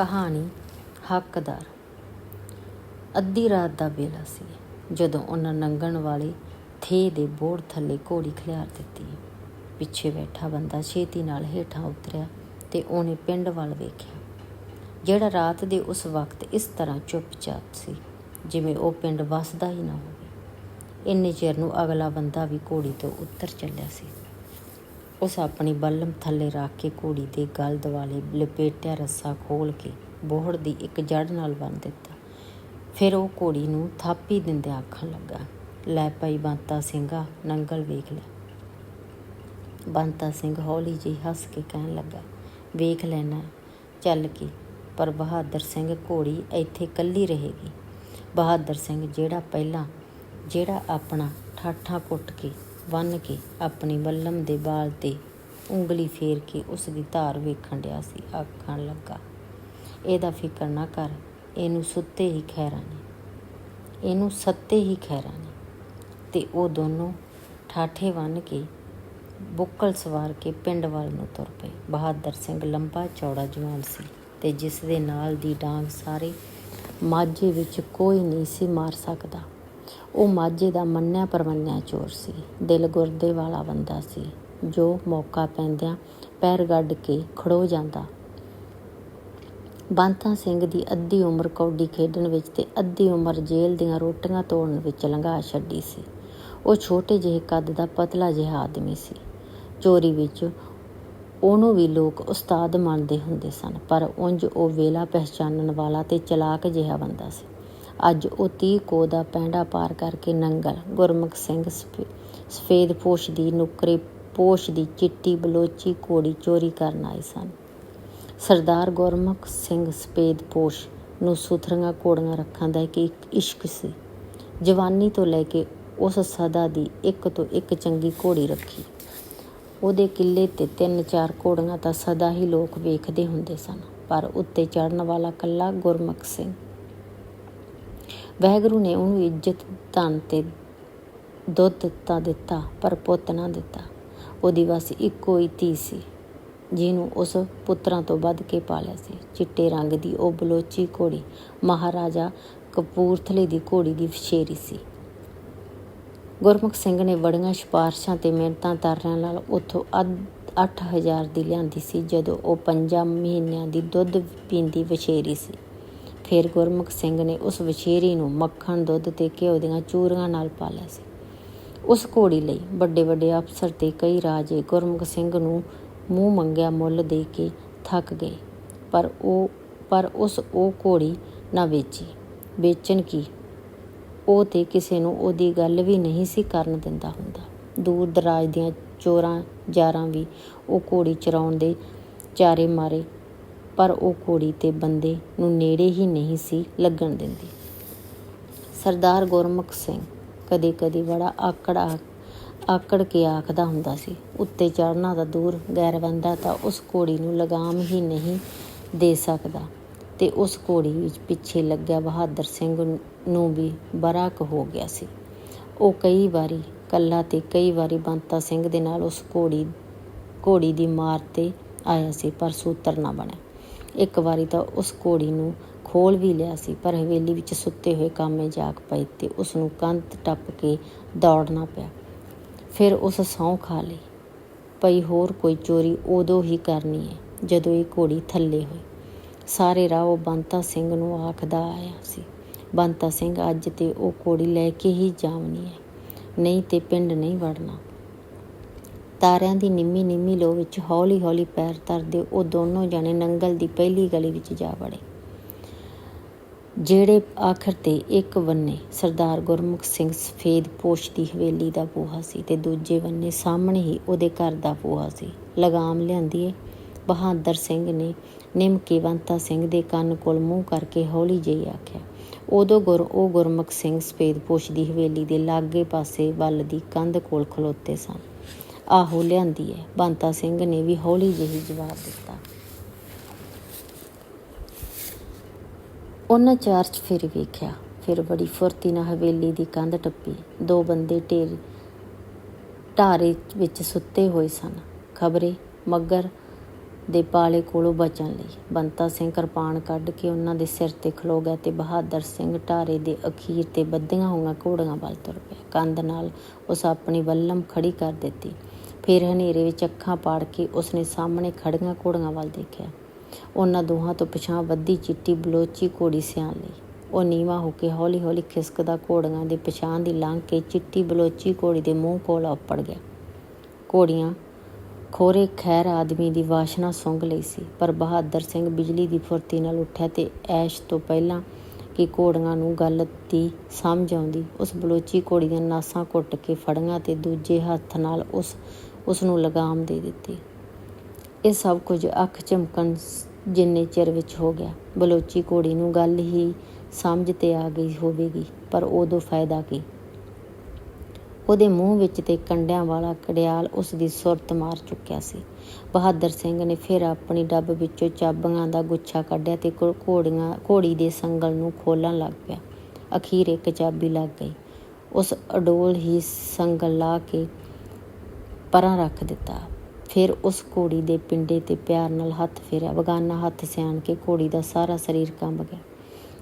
ਕਹਾਣੀ ਹੱਕਦਾਰ। ਅੱਧੀ ਰਾਤ ਦਾ ਵੇਲਾ ਸੀ, ਜਦੋਂ ਉਹਨਾਂ ਨੰਗਣ ਵਾਲੇ ਥੇ ਦੇ ਬੋੜ ਥੱਲੇ ਘੋੜੀ ਖਿਲਾਰ ਦਿੱਤੀ। ਪਿੱਛੇ ਬੈਠਾ ਬੰਦਾ ਛੇਤੀ ਨਾਲ ਹੇਠਾਂ ਉਤਰਿਆ ਤੇ ਉਹਨੇ ਪਿੰਡ ਵੱਲ ਵੇਖਿਆ। ਜਿਹੜਾ ਰਾਤ ਦੇ ਉਸ ਵਕਤ ਇਸ ਤਰ੍ਹਾਂ ਚੁੱਪਚਾਪ ਸੀ, ਜਿਵੇਂ ਉਹ ਪਿੰਡ ਵਸਦਾ ਹੀ ਨਾ ਹੋਵੇ। ਇੰਨੇ ਚਿਰ ਨੂੰ ਅਗਲਾ ਬੰਦਾ ਵੀ ਘੋੜੀ ਤੋਂ ਉੱਤਰ ਚੱਲਿਆ ਸੀ। ਉਸ ਆਪਣੀ ਬੱਲਮ ਥੱਲੇ ਰੱਖ ਕੇ ਘੋੜੀ ਦੇ ਗਲ ਦੁਆਲੇ ਲਪੇਟਿਆ ਰੱਸਾ ਖੋਲ੍ਹ ਕੇ ਬੋਹੜ ਦੀ ਇੱਕ ਜੜ ਨਾਲ ਬੰਨ ਦਿੱਤਾ। ਫਿਰ ਉਹ ਘੋੜੀ ਨੂੰ ਥਾਪੀ ਦਿੰਦਿਆਂ ਆਖਣ ਲੱਗਾ, ਲੈ ਪਈ ਬੰਤਾ ਸਿੰਘਾ, ਨੰਗਲ ਵੇਖ ਲੈ। ਬੰਤਾ ਸਿੰਘ ਹੌਲੀ ਜਿਹੀ ਹੱਸ ਕੇ ਕਹਿਣ ਲੱਗਾ, ਵੇਖ ਲੈਣਾ, ਚੱਲ ਕੇ, ਪਰ ਬਹਾਦਰ ਸਿੰਘ ਘੋੜੀ ਇੱਥੇ ਕੱਲੀ ਰਹੇਗੀ। ਬਹਾਦਰ ਸਿੰਘ ਜਿਹੜਾ ਪਹਿਲਾਂ, ਜਿਹੜਾ ਆਪਣਾ ਠਾਠਾ ਕੁੱਟ ਕੇ ਬੰਨ੍ਹ ਕੇ ਆਪਣੀ ਬੱਲਮ ਦੇ ਬਾਲ ਤੇ ਉਂਗਲੀ ਫੇਰ ਕੇ ਉਸ ਦੀ ਧਾਰ ਵੇਖਣ ਡਿਆ ਸੀ। ਆਖਣ ਲੱਗਾ, ਇਹਦਾ ਫਿਕਰ ਨਾ ਕਰ, ਇਹਨੂੰ ਸੁੱਤੇ ਹੀ ਖਹਿਰਾ ਨੇ। ਇਹਨੂੰ ਸੱਤੇ ਹੀ ਖਹਿਰਾ ਨੇ। ਤੇ ਉਹ ਦੋਨੋਂ ਠਾਠੇ ਬੰਨ ਕੇ ਬੁੱਕਲ ਸਵਾਰ ਕੇ ਪਿੰਡ ਵੱਲ ਨੂੰ ਤੁਰ ਪਏ। ਬਹਾਦਰ ਸਿੰਘ ਲੰਬਾ ਚੌੜਾ ਜਵਾਨ ਸੀ ਤੇ ਜਿਸ ਦੇ ਨਾਲ ਦੀ ਡਾਂਗ ਸਾਰੇ ਮਾਝੇ ਵਿੱਚ ਕੋਈ ਨਹੀਂ ਸੀ ਮਾਰ ਸਕਦਾ। ਉਹ ਮਾਝੇ ਦਾ ਮੰਨਿਆ ਪਰਮੰਨਿਆ ਚੋਰ ਸੀ। ਦਿਲ ਗੁਰਦੇ ਵਾਲਾ ਬੰਦਾ ਸੀ। ਜੋ ਮੌਕਾ ਪੈਂਦਿਆਂ ਪੈਰ ਗੱਡ ਕੇ ਖੜੋ ਜਾਂਦਾ। ਬੰਤਾ ਸਿੰਘ ਦੀ ਅੱਧੀ ਉਮਰ ਕੌਡੀ ਖੇਡਣ ਵਿੱਚ ਤੇ ਅੱਧੀ ਉਮਰ ਜੇਲ੍ਹ ਦੀਆਂ ਰੋਟੀਆਂ ਤੋੜਨ ਵਿੱਚ ਲੰਘਾ ਛੱਡੀ ਸੀ। ਉਹ ਛੋਟੇ ਜਿਹੇ ਕੱਦ ਦਾ ਪਤਲਾ ਜਿਹਾ ਆਦਮੀ ਸੀ। ਚੋਰੀ ਵਿੱਚ ਉਹਨੂੰ ਵੀ ਲੋਕ ਉਸਤਾਦ ਮੰਨਦੇ ਹੁੰਦੇ ਸਨ, ਪਰ ਉਂਝ ਉਹ ਵੇਲਾ ਪਹਿਚਾਨਣ ਵਾਲਾ ਤੇ ਚਲਾਕ ਜਿਹਾ ਬੰਦਾ ਸੀ। ਅੱਜ ਉਹ ਤੀਹ ਕੋ ਦਾ ਪੈਂਡਾ ਪਾਰ ਕਰਕੇ ਨੰਗਲ। ਗੁਰਮੁਖ ਸਿੰਘ ਸਫੇਦ ਪੋਸ਼ ਦੀ ਨੁਕਰੇ ਪੋਸ਼ ਦੀ ਚਿੱਟੀ ਬਲੋਚੀ ਘੋੜੀ ਚੋਰੀ ਕਰਨ ਆਏ ਸਨ। ਸਰਦਾਰ ਗੁਰਮੁਖ ਸਿੰਘ ਸਫੇਦ ਪੋਸ਼ ਨੂੰ ਸੁਥਰੀਆਂ ਘੋੜੀਆਂ ਰੱਖਣ ਦਾ ਇੱਕ ਇਸ਼ਕ ਸੀ। ਜਵਾਨੀ ਤੋਂ ਲੈ ਕੇ ਉਸ ਸਦਾ ਦੀ ਇੱਕ ਤੋਂ ਇੱਕ ਚੰਗੀ ਘੋੜੀ ਰੱਖੀ। ਉਹਦੇ ਕਿੱਲੇ ਤੇ ਤਿੰਨ ਚਾਰ ਘੋੜੀਆਂ ਤਾਂ ਸਦਾ ਹੀ ਲੋਕ ਵੇਖਦੇ ਹੁੰਦੇ ਸਨ। ਪਰ ਉੱਤੇ ਚੜਨ ਵਾਲਾ ਕੱਲਾ ਗੁਰਮੁਖ ਸਿੰਘ ਵੈਗਰੂ ਨੇ ਉਹਨੂੰ ਇੱਜ਼ਤ ਧਨ ਤੇ ਦੁੱਧ ਤਾਂ ਦਿੱਤਾ, ਪਰ ਪੁੱਤ ਨਾ ਦਿੱਤਾ। ਉਹਦੀ ਬਸ ਇੱਕੋ ਹੀ ਧੀ ਸੀ, ਜਿਹਨੂੰ ਉਸ ਪੁੱਤਰਾਂ ਤੋਂ ਵੱਧ ਕੇ ਪਾਲਿਆ ਸੀ। ਚਿੱਟੇ ਰੰਗ ਦੀ ਉਹ ਬਲੋਚੀ ਘੋੜੀ ਮਹਾਰਾਜਾ ਕਪੂਰਥਲੇ ਦੀ ਘੋੜੀ ਦੀ ਫਸ਼ੇਰੀ ਸੀ। ਗੁਰਮੁਖ ਸਿੰਘ ਨੇ ਬੜੀਆਂ ਸਿਫਾਰਸ਼ਾਂ ਤੇ ਮਿਹਨਤਾਂ ਤਾਰਿਆਂ ਨਾਲ ਉੱਥੋਂ 8000 ਦੀ ਲਿਆਂਦੀ ਸੀ, ਜਦੋਂ ਉਹ ਪੰਜਾਂ ਮਹੀਨਿਆਂ ਦੀ ਦੁੱਧ ਪੀਂਦੀ ਵਛੇਰੀ ਸੀ। ਫਿਰ ਗੁਰਮੁਖ ਸਿੰਘ ਨੇ ਉਸ ਵਛੇਰੀ ਨੂੰ ਮੱਖਣ, ਦੁੱਧ ਤੇ ਘਿਓ ਦੀਆਂ ਚੂਰੀਆਂ ਨਾਲ ਪਾਲਿਆ ਸੀ। ਉਸ ਘੋੜੀ ਲਈ ਵੱਡੇ ਵੱਡੇ ਅਫਸਰ ਤੇ ਕਈ ਰਾਜੇ ਗੁਰਮੁਖ ਸਿੰਘ ਨੂੰ ਮੂੰਹ ਮੰਗਿਆ ਮੁੱਲ ਦੇ ਕੇ ਥੱਕ ਗਏ। ਪਰ ਉਹ, ਪਰ ਉਸ ਉਹ ਘੋੜੀ ਨਾ ਵੇਚੀ। ਵੇਚਣ ਕੀ? ਉਹ ਤੇ ਕਿਸੇ ਨੂੰ ਉਹਦੀ ਗੱਲ ਵੀ ਨਹੀਂ ਸੀ ਕਰਨ ਦਿੰਦਾ ਹੁੰਦਾ। ਦੂਰ ਦਰਾਜ ਦੀਆਂ ਚੋਰਾਂ ਜਾਰਾਂ ਵੀ ਉਹ ਘੋੜੀ ਚਰਾਉਣ ਦੇ ਚਾਰੇ ਮਾਰੇ ਪਰ ਉਹ ਘੋੜੀ ਤੇ ਬੰਦੇ ਨੂੰ ਨੇੜੇ ਹੀ ਨਹੀਂ ਸੀ ਲੱਗਣ ਦਿੰਦੀ। ਸਰਦਾਰ ਗੁਰਮੁਖ ਸਿੰਘ ਕਦੇ ਕਦੇ ਬੜਾ ਆਕੜਾ ਆਕੜ ਕੇ ਆਖਦਾ ਹੁੰਦਾ ਸੀ, ਉੱਤੇ ਚੜਨਾ ਤਾਂ ਦੂਰ, ਗੈਰ ਬੰਦਾ ਤਾਂ ਉਸ ਘੋੜੀ ਨੂੰ ਲਗਾਮ ਹੀ ਨਹੀਂ ਦੇ ਸਕਦਾ। ਤੇ ਉਸ ਘੋੜੀ ਵਿੱਚ ਪਿੱਛੇ ਲੱਗਿਆ ਬਹਾਦਰ ਸਿੰਘ ਨੂੰ ਵੀ ਬਰਾਕ ਹੋ ਗਿਆ ਸੀ। ਉਹ ਕਈ ਵਾਰੀ ਕੱਲਾ ਤੇ ਕਈ ਵਾਰੀ ਬੰਤਾ ਸਿੰਘ ਦੇ ਨਾਲ ਉਸ ਘੋੜੀ ਘੋੜੀ ਦੀ ਮਾਰ ਤੇ ਆਇਆ ਸੀ, ਪਰ ਸੂਤਰ ਨਾ ਬਣਿਆ। ਇੱਕ ਵਾਰੀ ਤਾਂ ਉਸ ਘੋੜੀ ਨੂੰ ਖੋਲ ਵੀ ਲਿਆ ਸੀ, ਪਰ ਹਵੇਲੀ ਵਿੱਚ ਸੁੱਤੇ ਹੋਏ ਕਾਮੇ ਜਾਗ ਪਏ ਤੇ ਉਸ ਨੂੰ ਕੰਧ ਟੱਪ ਕੇ ਦੌੜਨਾ ਪਿਆ। ਫਿਰ ਉਸ ਸੌਂ ਖਾ ਲਈ। ਪਈ ਹੋਰ ਕੋਈ ਚੋਰੀ ਉਦੋਂ ਹੀ ਕਰਨੀ ਹੈ ਜਦੋਂ ਇਹ ਘੋੜੀ ਥੱਲੇ ਹੋਈ। ਸਾਰੇ ਰਾਹ ਉਹ ਬੰਤਾ ਸਿੰਘ ਨੂੰ ਆਖਦਾ ਆਇਆ ਸੀ। ਬੰਤਾ ਸਿੰਘ ਅੱਜ ਤੇ ਉਹ ਘੋੜੀ ਲੈ ਕੇ ਹੀ ਜਾਵਣੀ ਹੈ ਨਹੀਂ ਤੇ ਪਿੰਡ ਨਹੀਂ ਵੜਨਾ। ਤਾਰਿਆਂ ਦੀ ਨਿੰਮੀ ਨਿੰਮੀ ਲੋ ਵਿੱਚ ਹੌਲੀ ਹੌਲੀ ਪੈਰ ਧਰਦੇ ਉਹ ਦੋਨੋਂ ਜਣੇ ਨੰਗਲ ਦੀ ਪਹਿਲੀ ਗਲੀ ਵਿੱਚ ਜਾ ਵੜੇ। ਜਿਹੜੇ ਆਖਰ ਤੇ ਇੱਕ ਬੰਨੇ ਸਰਦਾਰ ਗੁਰਮੁਖ ਸਿੰਘ ਸਫੇਦ ਪੋਸ਼ ਦੀ ਹਵੇਲੀ ਦਾ ਬੂਹਾ ਸੀ ਤੇ ਦੂਜੇ ਬੰਨੇ ਸਾਹਮਣੇ ਹੀ ਉਹਦੇ ਘਰ ਦਾ ਬੂਹਾ ਸੀ। ਲਗਾਮ ਲਿਆਂਦੀ ਏ। ਬਹਾਦਰ ਸਿੰਘ ਨੇ ਨਿਮਕੀਵੰਤਾ ਸਿੰਘ ਦੇ ਕੰਨ ਕੋਲ ਮੂੰਹ ਕਰਕੇ ਹੌਲੀ ਜਿਹੀ ਆਖਿਆ, ਉਦੋਂ ਗੁਰ ਉਹ ਗੁਰਮੁਖ ਸਿੰਘ ਸਫੇਦ ਪੋਸ਼ ਦੀ ਹਵੇਲੀ ਦੇ ਲਾਗੇ ਪਾਸੇ ਵੱਲ ਦੀ ਕੰਧ ਕੋਲ ਖਲੋਤੇ ਸਨ। ਆਹੋ ਲਿਆਂਦੀ ਹੈ ਬੰਤਾ ਸਿੰਘ ਨੇ ਵੀ ਹੌਲੀ ਜਿਹੀ ਜਵਾਬ ਦਿੱਤਾ। ਉਹਨਾਂ ਚਾਰਚ ਫਿਰ ਵੇਖਿਆ। ਫਿਰ ਬੜੀ ਫੁਰਤੀ ਨਾਲ ਹਵੇਲੀ ਦੀ ਕੰਧ ਟੱਪੀ। ਦੋ ਬੰਦੇ ਢੇਰ, ਢਾਰੇ ਵਿੱਚ ਸੁੱਤੇ ਹੋਏ ਸਨ। ਖਬਰੇ ਮਗਰ ਦੇ ਪਾਲੇ ਕੋਲੋਂ ਬਚਣ ਲਈ। ਬੰਤਾ ਸਿੰਘ ਕਿਰਪਾਨ ਕੱਢ ਕੇ ਉਹਨਾਂ ਦੇ ਸਿਰ ਤੇ ਖਲੋ ਗਿਆ ਤੇ ਬਹਾਦਰ ਸਿੰਘ ਢਾਰੇ ਦੇ ਅਖੀਰ ਤੇ ਬੱਧੀਆਂ ਹੋਈਆਂ ਘੋੜੀਆਂ ਵੱਲ ਤੁਰ ਪਿਆ। ਕੰਧ ਨਾਲ ਉਸ ਆਪਣੀ ਵੱਲਮ ਖੜੀ ਕਰ ਦਿੱਤੀ। ਫਿਰ ਹਨੇਰੇ ਵਿੱਚ ਅੱਖਾਂ ਪਾੜ ਕੇ ਉਸਨੇ ਸਾਹਮਣੇ ਖੜੀਆਂ ਘੋੜੀਆਂ ਵੱਲ ਦੇਖਿਆ। ਉਹਨਾਂ ਦੋਹਾਂ ਤੋਂ ਪਿਛਾਂ ਵੱਧੀ ਚਿੱਟੀ ਬਲੋਚੀ ਘੋੜੀ ਸਿਆਣ ਲਈ। ਉਹ ਨੀਵਾ ਹੋ ਕੇ ਹੌਲੀ ਹੌਲੀ ਖਿਸਕਦਾ ਘੋੜੀਆਂ ਦੇ ਪਿਛਾਂ ਦੀ ਲੰਘ ਕੇ ਚਿੱਟੀ ਬਲੋਚੀ ਘੋੜੀ ਦੇ ਮੂੰਹ ਕੋਲ ਉੱਪੜ ਗਿਆ। ਘੋੜੀਆਂ, ਖੋਰੇ ਖੈਰ ਆਦਮੀ ਦੀ ਵਾਸ਼ਨਾ ਸੁੰਘ ਲਈ ਸੀ, ਪਰ ਬਹਾਦਰ ਸਿੰਘ ਬਿਜਲੀ ਦੀ ਫੁਰਤੀ ਨਾਲ ਉੱਠਿਆ ਤੇ ਐਸ਼ ਤੋਂ ਪਹਿਲਾਂ ਕਿ ਘੋੜੀਆਂ ਨੂੰ ਗੱਲ ਦੀ ਸਮਝ ਆਉਂਦੀ, ਉਸ ਬਲੋਚੀ ਘੋੜੀ ਦੀਆਂ ਨਾਸਾਂ ਘੁੱਟ ਕੇ ਫੜੀਆਂ ਤੇ ਦੂਜੇ ਹੱਥ ਨਾਲ ਉਸ ਉਸ ਨੂੰ ਲਗਾਮ ਦੇ ਦਿੱਤੀ। ਇਹ ਸਭ ਕੁਝ ਅੱਖ ਝਮਕਣ ਜਿੰਨੇ ਚਿਰ ਵਿੱਚ ਹੋ ਗਿਆ। ਬਲੋਚੀ ਘੋੜੀ ਨੂੰ ਗੱਲ ਹੀ ਸਮਝ ਤੇ ਆ ਗਈ ਹੋਵੇਗੀ, ਪਰ ਉਦੋਂ ਫਾਇਦਾ ਕੀ? ਉਹਦੇ ਮੂੰਹ ਵਿੱਚ ਤੇ ਕੰਡਿਆਂ ਵਾਲਾ ਕੜਿਆਲ ਉਸ ਦੀ ਸੁਰਤ ਮਾਰ ਚੁੱਕਿਆ ਸੀ। ਬਹਾਦਰ ਸਿੰਘ ਨੇ ਫਿਰ ਆਪਣੀ ਡੱਬ ਵਿੱਚੋਂ ਚਾਬੀਆਂ ਦਾ ਗੁੱਛਾ ਕੱਢਿਆ ਤੇ ਘੋ- ਘੋੜੀਆਂ, ਘੋੜੀ ਦੇ ਸੰਗਲ ਨੂੰ ਖੋਲਣ ਲੱਗ ਪਿਆ। ਅਖੀਰ ਇੱਕ ਚਾਬੀ ਲੱਗ ਗਈ। ਉਸ ਅਡੋਲ ਹੀ ਸੰਗਲ ਲਾ ਕੇ ਪਰਾਂ ਰੱਖ ਦਿੱਤਾ। ਫਿਰ ਉਸ ਘੋੜੀ ਦੇ ਪਿੰਡੇ ਤੇ ਪਿਆਰ ਨਾਲ ਹੱਥ ਫੇਰਿਆ। ਬਗਾਨਾ ਹੱਥ ਸਿਆਣ ਕੇ ਘੋੜੀ ਦਾ ਸਾਰਾ ਸਰੀਰ ਕੰਬ ਗਿਆ।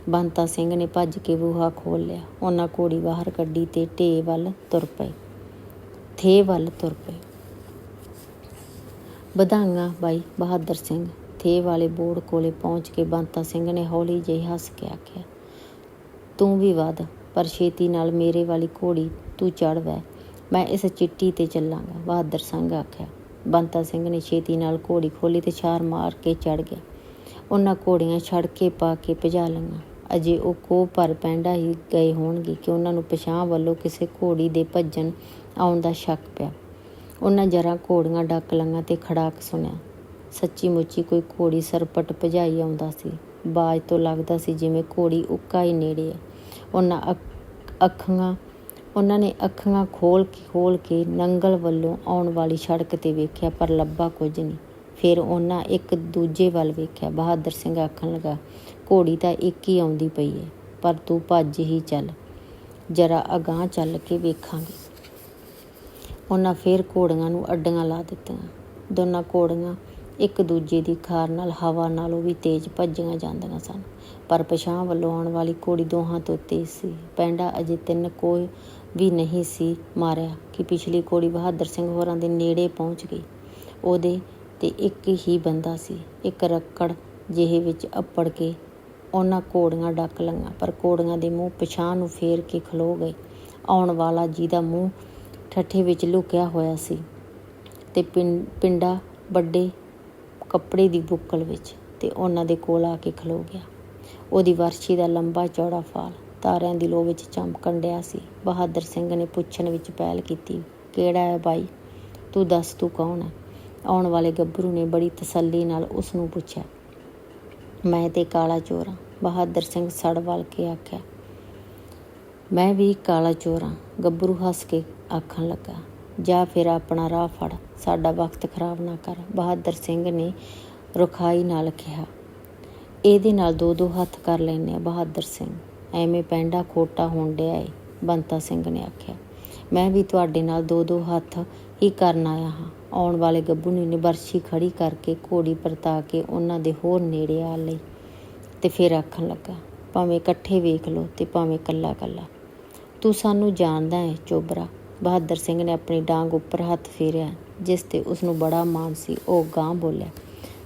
ਬੰਤਾ ਸਿੰਘ ਨੇ ਭੱਜ ਕੇ ਬੂਹਾ ਖੋਲ ਲਿਆ। ਉਹਨਾਂ ਘੋੜੀ ਬਾਹਰ ਕੱਢੀ ਤੇ ਢੇ ਵੱਲ ਤੁਰ ਪਏ। ਥੇ ਵੱਲ ਤੁਰ ਪਏ। ਵਧਾਈਆਂ ਬਾਈ ਬਹਾਦਰ ਸਿੰਘ ਥੇ ਵਾਲੇ ਬੋਰਡ ਕੋਲੇ ਪਹੁੰਚ ਕੇ ਬੰਤਾ ਸਿੰਘ ਨੇ ਹੌਲੀ ਜਿਹੀ ਹੱਸ ਕੇ ਆਖਿਆ, ਤੂੰ ਵੀ ਵਧ, ਪਰ ਛੇਤੀ ਨਾਲ ਮੇਰੇ ਵਾਲੀ ਘੋੜੀ ਤੂੰ ਚੜ੍ਹ ਵੈ ਮੈਂ ਇਸ ਚਿੱਟੀ ਤੇ ਚੱਲਾਂਗਾ, ਬਹਾਦਰ ਸਿੰਘ ਆਖਿਆ। ਬੰਤਾ ਸਿੰਘ ਨੇ ਛੇਤੀ ਨਾਲ ਘੋੜੀ ਖੋਲੀ ਤੇ ਛਾਰ ਮਾਰ ਕੇ ਚੜ ਗਿਆ। ਉਹਨਾਂ ਘੋੜੀਆਂ ਛੜ ਕੇ ਪਾ ਕੇ ਭਜਾ ਲਈਆਂ। ਅਜੇ ਉਹ ਕੋਹ ਪਰ ਪੈਂਡਾ ਹੀ ਗਏ ਹੋਣਗੇ ਕਿ ਉਹਨਾਂ ਨੂੰ ਪਛਾਂ ਵੱਲੋਂ ਕਿਸੇ ਘੋੜੀ ਦੇ ਭੱਜਣ ਆਉਣ ਦਾ ਸ਼ੱਕ ਪਿਆ। ਉਹਨਾਂ ਜਰਾ ਘੋੜੀਆਂ ਡੱਕ ਲਈਆਂ ਤੇ ਖੜਾਕ ਸੁਣਿਆ। ਸੱਚੀ ਮੁੱਚੀ ਕੋਈ ਘੋੜੀ ਸਰਪਟ ਭਜਾਈ ਆਉਂਦਾ ਸੀ। ਬਾਜ ਤੋਂ ਲੱਗਦਾ ਸੀ ਜਿਵੇਂ ਘੋੜੀ ਉੱਕਾ ਹੀ ਨੇੜੇ ਹੈ ਉਹਨਾਂ ਅੱਖਾਂ ਉਹਨਾਂ ਨੇ ਅੱਖਾਂ ਖੋਲ ਕੇ ਖੋਲ ਕੇ ਨੰਗਲ ਵੱਲੋਂ ਆਉਣ ਵਾਲੀ ਸੜਕ ਤੇ ਵੇਖਿਆ, ਪਰ ਲੱਭਾ ਕੁਝ ਨਹੀਂ। ਫਿਰ ਉਹਨਾਂ ਇੱਕ ਦੂਜੇ ਵੱਲ ਵੇਖਿਆ। ਬਹਾਦਰ ਸਿੰਘ ਆਖਣ ਲੱਗਾ, ਘੋੜੀ ਤਾਂ ਇੱਕ ਹੀ ਆਉਂਦੀ ਪਈ ਹੈ ਪਰ ਤੂੰ ਭੱਜ ਹੀ ਚੱਲ। ਜਰਾ ਅਗਾਂਹ ਚੱਲ ਕੇ ਵੇਖਾਂਗੇ। ਉਹਨਾਂ ਫੇਰ ਘੋੜੀਆਂ ਨੂੰ ਅੱਡੀਆਂ ਲਾ ਦਿੱਤੀਆਂ। ਦੋਨਾਂ ਘੋੜੀਆਂ ਇੱਕ ਦੂਜੇ ਦੀ ਖਾਰ ਨਾਲ ਹਵਾ ਨਾਲੋਂ ਵੀ ਤੇਜ਼ ਭੱਜੀਆਂ ਜਾਂਦੀਆਂ ਸਨ। ਪਰ ਪਛਾਂ ਵੱਲੋਂ ਆਉਣ ਵਾਲੀ ਘੋੜੀ ਦੋਹਾਂ ਤੋਂ ਤੇਜ਼ ਸੀ। ਪੈਂਡਾ ਅਜੇ ਤਿੰਨ ਕੋਈ ਵੀ ਨਹੀਂ ਸੀ ਮਾਰਿਆ ਕਿ ਪਿਛਲੀ ਘੋੜੀ ਬਹਾਦਰ ਸਿੰਘ ਹੋਰਾਂ ਦੇ ਨੇੜੇ ਪਹੁੰਚ ਗਈ। ਉਹਦੇ ਤੇ ਇੱਕ ਹੀ ਬੰਦਾ ਸੀ, ਇੱਕ ਰੱਕੜ ਜਿਹੇ ਵਿੱਚ ਅੱਪੜ ਕੇ ਉਹਨਾਂ ਘੋੜੀਆਂ ਡੱਕ ਲਈਆਂ, ਪਰ ਘੋੜੀਆਂ ਦੇ ਮੂੰਹ ਪਛਾਂ ਨੂੰ ਫੇਰ ਕੇ ਖਲੋ ਗਏ। ਆਉਣ ਵਾਲਾ ਜਿਹਦਾ ਮੂੰਹ ਠੱਠੇ ਵਿੱਚ ਲੁਕਿਆ ਹੋਇਆ ਸੀ ਤੇ ਪਿੰ- ਪਿੰਡਾ ਵੱਡੇ ਕੱਪੜੇ ਦੀ ਬੁੱਕਲ ਵਿੱਚ ਤੇ ਉਹਨਾਂ ਦੇ ਕੋਲ ਆ ਕੇ ਖਲੋ ਗਿਆ। ਉਹਦੀ ਵਰਸ਼ੀ ਦਾ ਲੰਬਾ ਚੌੜਾ ਫਾਲ ਤਾਰਿਆਂ ਦੀ ਲੋ ਵਿੱਚ ਚਮਕਣ ਡਿਆ ਸੀ। ਬਹਾਦਰ ਸਿੰਘ ਨੇ ਪੁੱਛਣ ਵਿੱਚ ਪਹਿਲ ਕੀਤੀ, ਕਿਹੜਾ ਹੈ ਬਾਈ? ਤੂੰ ਦੱਸ, ਤੂੰ ਕੌਣ ਹੈ? ਆਉਣ ਵਾਲੇ ਗੱਭਰੂ ਨੇ ਬੜੀ ਤਸੱਲੀ ਨਾਲ ਉਸ ਨੂੰ ਪੁੱਛਿਆ, ਮੈਂ ਤੇ ਕਾਲਾ ਚੋਰ ਹਾਂ। ਬਹਾਦਰ ਸਿੰਘ ਸੜ ਵੱਲ ਕੇ ਆਖਿਆ, ਮੈਂ ਵੀ ਕਾਲਾ ਚੋਰ ਹਾਂ। ਗੱਭਰੂ ਹੱਸ ਕੇ ਆਖਣ ਲੱਗਾ, ਜਾ ਫਿਰ ਆਪਣਾ ਰਾਹ ਫੜ, ਸਾਡਾ ਵਕਤ ਖਰਾਬ ਨਾ ਕਰ। ਬਹਾਦਰ ਸਿੰਘ ਨੇ ਰੁਖਾਈ ਨਾਲ ਕਿਹਾ, ਇਹਦੇ ਨਾਲ ਦੋ ਦੋ ਹੱਥ ਕਰ ਲੈਨੇ ਆ ਬਹਾਦਰ ਸਿੰਘ। ਐਵੇਂ ਪੈਂਡਾ ਖੋਟਾ ਹੋਣ ਡਿਆ ਏ, ਬੰਤਾ ਸਿੰਘ ਨੇ ਆਖਿਆ। ਮੈਂ ਵੀ ਤੁਹਾਡੇ ਨਾਲ ਦੋ ਦੋ ਹੱਥ ਹੀ ਕਰਨ ਆਇਆ ਹਾਂ। ਆਉਣ ਵਾਲੇ ਗੱਭਰੂ ਨੇ ਬਰਛੀ ਖੜੀ ਕਰਕੇ ਘੋੜੀ ਪਰਤਾ ਕੇ ਉਹਨਾਂ ਦੇ ਹੋਰ ਨੇੜੇ ਆ ਲਈ ਤੇ ਫਿਰ ਆਖਣ ਲੱਗਾ, ਭਾਵੇਂ ਇਕੱਠੇ ਵੇਖ ਲਓ ਤੇ ਭਾਵੇਂ ਕੱਲਾ ਕੱਲਾ। ਤੂੰ ਸਾਨੂੰ ਜਾਣਦਾ ਹੈ ਚੋਬਰਾ। ਬਹਾਦਰ ਸਿੰਘ ਨੇ ਆਪਣੀ ਡਾਂਗ ਉੱਪਰ ਹੱਥ ਫੇਰਿਆ, ਜਿਸ ਤੇ ਉਸ ਨੂੰ ਬੜਾ ਮਾਣ ਸੀ, ਉਹ ਗਾਂ ਬੋਲਿਆ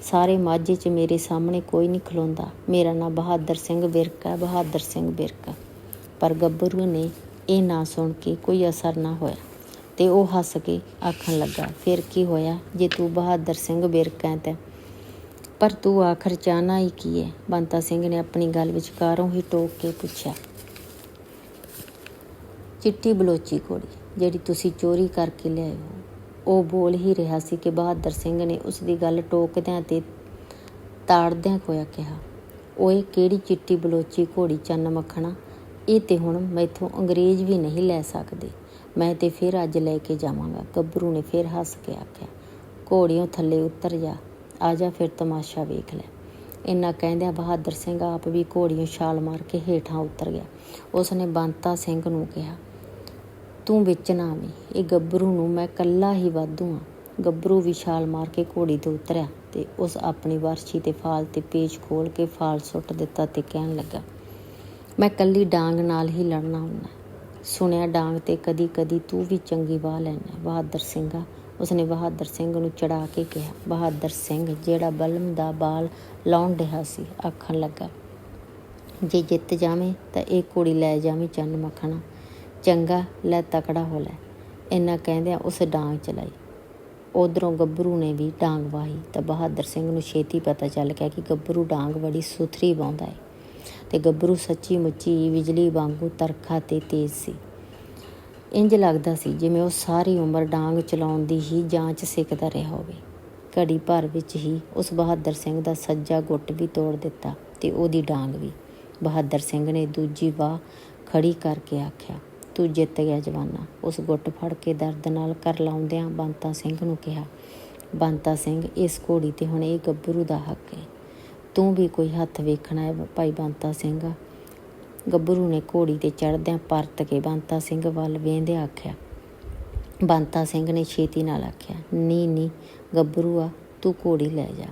ਸਾਰੇ ਮਾਝੇ 'ਚ ਮੇਰੇ ਸਾਹਮਣੇ ਕੋਈ ਨਹੀਂ ਖਲੋਂਦਾ। ਮੇਰਾ ਨਾਂ ਬਹਾਦਰ ਸਿੰਘ ਵਿਰਕ ਹੈ, ਬਹਾਦਰ ਸਿੰਘ ਵਿਰਕ। ਪਰ ਗੱਭਰੂ ਨੇ ਇਹ ਨਾ ਸੁਣ ਕੇ ਕੋਈ ਅਸਰ ਨਾ ਹੋਇਆ ਤੇ ਉਹ ਹੱਸ ਕੇ ਆਖਣ ਲੱਗਾ, ਫਿਰ ਕੀ ਹੋਇਆ? ਜੇ ਤੂੰ ਬਹਾਦਰ ਸਿੰਘ ਵਿਰਕ ਹੈ ਤਾਂ? ਪਰ ਤੂੰ ਆਖਰ ਚਾਹਨਾ ਹੀ ਕੀ ਹੈ? ਬੰਤਾ ਸਿੰਘ ਨੇ ਆਪਣੀ ਗੱਲ ਵਿਚਕਾਰੋਂ ਹੀ ਟੋਕ ਕੇ ਪੁੱਛਿਆ। ਚਿੱਟੀ ਬਲੋਚੀ ਕੋੜੀ ਜਿਹੜੀ ਤੁਸੀਂ ਚੋਰੀ ਕਰਕੇ ਲਿਆਏ ਹੋ। ਉਹ ਬੋਲ ਹੀ ਰਿਹਾ ਸੀ ਕਿ ਬਹਾਦਰ ਸਿੰਘ ਨੇ ਉਸ ਦੀ ਗੱਲ ਟੋਕਦਿਆਂ ਤੇ ਤਾੜਦਿਆਂ ਹੋਇਆ ਕਿਹਾ, ਓਏ, ਕਿਹੜੀ ਚਿੱਟੀ ਬਲੋਚੀ ਘੋੜੀ ਚੰਨ ਮੱਖਣਾ? ਇਹ ਤੇ ਹੁਣ ਮੈਥੋਂ ਅੰਗਰੇਜ਼ ਵੀ ਨਹੀਂ ਲੈ ਸਕਦੇ। ਮੈਂ ਤੇ ਫਿਰ ਅੱਜ ਲੈ ਕੇ ਜਾਵਾਂਗਾ। ਗੱਭਰੂ ਨੇ ਫਿਰ ਹੱਸ ਕੇ ਆਖਿਆ, ਘੋੜਿਓਂ, ਥੱਲੇ ਉਤਰ ਜਾ। ਆ ਜਾ ਫਿਰ ਤਮਾਸ਼ਾ ਵੇਖ ਲੈ। ਇੰਨਾ ਕਹਿੰਦਿਆਂ ਬਹਾਦਰ ਸਿੰਘ ਆਪ ਵੀ ਘੋੜੀਆਂ ਛਾਲ ਮਾਰ ਕੇ ਹੇਠਾਂ ਉਤਰ ਗਿਆ। ਉਸ ਨੇ ਬੰਤਾ ਸਿੰਘ ਨੂੰ ਕਿਹਾ ਤੂੰ ਵਿੱਚ ਨਾ ਆਵੀਂ। ਇਹ ਗੱਭਰੂ ਨੂੰ ਮੈਂ ਕੱਲਾ ਹੀ ਵਾਧੂ ਆ। ਗੱਭਰੂ ਵੀ ਛਾਲ ਮਾਰ ਕੇ ਘੋੜੀ ਤੋਂ ਉਤਰਿਆ ਤੇ ਉਸ ਆਪਣੀ ਵਰਸ਼ੀ ਤੇ ਫਾਲ ਤੇ ਪੇਚ ਖੋਲ ਕੇ ਫਾਲ ਸੁੱਟ ਦਿੱਤਾ ਤੇ ਕਹਿਣ ਲੱਗਾ, ਮੈਂ ਕੱਲੀ ਡਾਂਗ ਨਾਲ ਹੀ ਲੜਨਾ ਹੁੰਦਾ ਸੁਣਿਆ ਡਾਂਗ ਤੇ ਕਦੀ ਕਦੀ ਤੂੰ ਵੀ ਚੰਗੀ ਵਾਹ ਲੈਣਾ ਬਹਾਦਰ ਸਿੰਘਾ, ਉਸਨੇ ਬਹਾਦਰ ਸਿੰਘ ਨੂੰ ਚੜਾ ਕੇ ਕਿਹਾ, ਬਹਾਦਰ ਸਿੰਘ, ਜਿਹੜਾ ਬਲਮ ਦਾ ਬਾਲ ਲਾਉਣ ਰਿਹਾ ਸੀ, ਆਖਣ ਲੱਗਾ, ਜੇ ਜਿੱਤ ਜਾਵੇਂ ਤਾਂ ਇਹ ਕੁੜੀ ਲੈ ਜਾਵੇਂ ਚੰਨ ਮੱਖਣਾ। ਚੰਗਾ, ਲੈ ਤਕੜਾ ਹੋ ਲੈ। ਇੰਨਾ ਕਹਿੰਦਿਆਂ ਉਸ ਡਾਂਗ ਚਲਾਈ। ਉਧਰੋਂ ਗੱਭਰੂ ਨੇ ਵੀ ਡਾਂਗ ਵਾਹੀ ਤਾਂ ਬਹਾਦਰ ਸਿੰਘ ਨੂੰ ਛੇਤੀ ਪਤਾ ਚੱਲ ਗਿਆ ਕਿ ਗੱਭਰੂ ਡਾਂਗ ਬੜੀ ਸੁਥਰੀ ਵਾਹੁੰਦਾ ਹੈ ਤੇ ਗੱਭਰੂ ਸੱਚੀ ਮੁੱਚੀ ਬਿਜਲੀ ਵਾਂਗੂ ਤਰਖਾ ਤੇ ਤੇਜ਼ ਸੀ। ਇੰਜ ਲੱਗਦਾ ਸੀ ਜਿਵੇਂ ਉਹ ਸਾਰੀ ਉਮਰ ਡਾਂਗ ਚਲਾਉਣ ਦੀ ਹੀ ਜਾਂਚ ਸਿੱਖਦਾ ਰਿਹਾ ਹੋਵੇ। ਘੜੀ ਭਰ ਵਿੱਚ ਹੀ ਉਸ ਬਹਾਦਰ ਸਿੰਘ ਦਾ ਸੱਜਾ ਗੁੱਟ ਵੀ ਤੋੜ ਦਿੱਤਾ ਤੇ ਉਹਦੀ ਡਾਂਗ ਵੀ। ਬਹਾਦਰ ਸਿੰਘ ਨੇ ਦੂਜੀ ਵਾਹ ਖੜੀ ਕਰਕੇ ਆਖਿਆ ਤੂੰ ਜਿੱਤ ਗਿਆ ਜਵਾਨਾ। ਉਸ ਗੁੱਟ ਫੜ ਕੇ ਦਰਦ ਨਾਲ ਕਰ ਲਾਉਂਦਿਆਂ ਬੰਤਾ ਸਿੰਘ ਨੂੰ ਕਿਹਾ, ਬੰਤਾ ਸਿੰਘ, ਇਸ ਘੋੜੀ ਤੇ ਹੁਣ ਇਹ ਗੱਭਰੂ ਦਾ ਹੱਕ ਹੈ। ਤੂੰ ਵੀ ਕੋਈ ਹੱਥ ਵੇਖਣਾ ਹੈ ਭਾਈ ਬੰਤਾ ਸਿੰਘ। ਗੱਭਰੂ ਨੇ ਘੋੜੀ ਤੇ ਚੜਦਿਆਂ ਪਰਤ ਕੇ ਬੰਤਾ ਸਿੰਘ ਵੱਲ ਵੇਂਦੇ ਆਖਿਆ। ਬੰਤਾ ਸਿੰਘ ਨੇ ਛੇਤੀ ਨਾਲ ਆਖਿਆ, ਨੀ ਨੀ, ਗੱਭਰੂ ਆ, ਤੂੰ ਘੋੜੀ ਲੈ ਜਾ।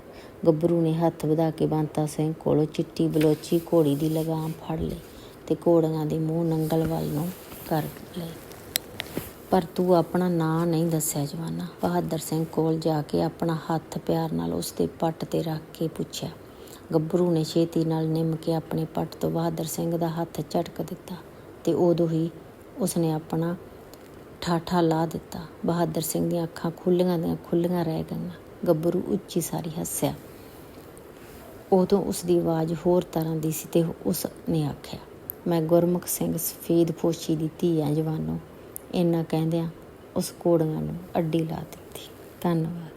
ਗੱਭਰੂ ਨੇ ਹੱਥ ਵਧਾ ਕੇ ਬੰਤਾ ਸਿੰਘ ਕੋਲੋਂ ਚਿੱਟੀ ਬਲੋਚੀ ਘੋੜੀ ਦੀ ਲਗਾਮ ਫੜ ਲਈ ਤੇ ਘੋੜੀਆਂ ਦੇ ਮੂੰਹ ਨੰਗਲ ਵੱਲ ਨੂੰ ਕਰ ਲਈ ਪਰ ਤੂੰ ਆਪਣਾ ਨਾਂ ਨਹੀਂ ਦੱਸਿਆ ਜਵਾਨਾ। ਬਹਾਦਰ ਸਿੰਘ ਕੋਲ ਜਾ ਕੇ ਆਪਣਾ ਹੱਥ ਪਿਆਰ ਨਾਲ ਉਸ ਦੇ ਪੱਟ ਤੇ ਰੱਖ ਕੇ ਪੁੱਛਿਆ। ਗੱਭਰੂ ਨੇ ਛੇਤੀ ਨਾਲ ਨਿੰਮ ਕੇ ਆਪਣੇ ਪੱਟ ਤੋਂ ਬਹਾਦਰ ਸਿੰਘ ਦਾ ਹੱਥ ਝਟਕ ਦਿੱਤਾ ਤੇ ਉਦੋਂ ਹੀ ਉਸਨੇ ਆਪਣਾ ਠਾਠਾ ਲਾ ਦਿੱਤਾ। ਬਹਾਦਰ ਸਿੰਘ ਦੀਆਂ ਅੱਖਾਂ ਖੁੱਲੀਆਂ ਦੀਆਂ ਖੁੱਲੀਆਂ ਰਹਿ ਗਈਆਂ। ਗੱਭਰੂ ਉੱਚੀ ਸਾਰੀ ਹੱਸਿਆ। ਉਦੋਂ ਉਸ ਦੀ ਆਵਾਜ਼ ਹੋਰ ਤਰ੍ਹਾਂ ਦੀ ਸੀ ਤੇ ਉਸ ਨੇ ਆਖਿਆ ਮੈਂ ਗੁਰਮੁਖ ਸਿੰਘ ਸਫੇਦ ਫੋਸ਼ੀ ਦੀ ਧੀ ਆ ਜਵਾਨੋ ਇੰਨਾ ਕਹਿੰਦਿਆਂ ਉਸ ਕੋੜੀਆਂ ਨੂੰ ਅੱਡੀ ਲਾ ਦਿੱਤੀ। ਧੰਨਵਾਦ।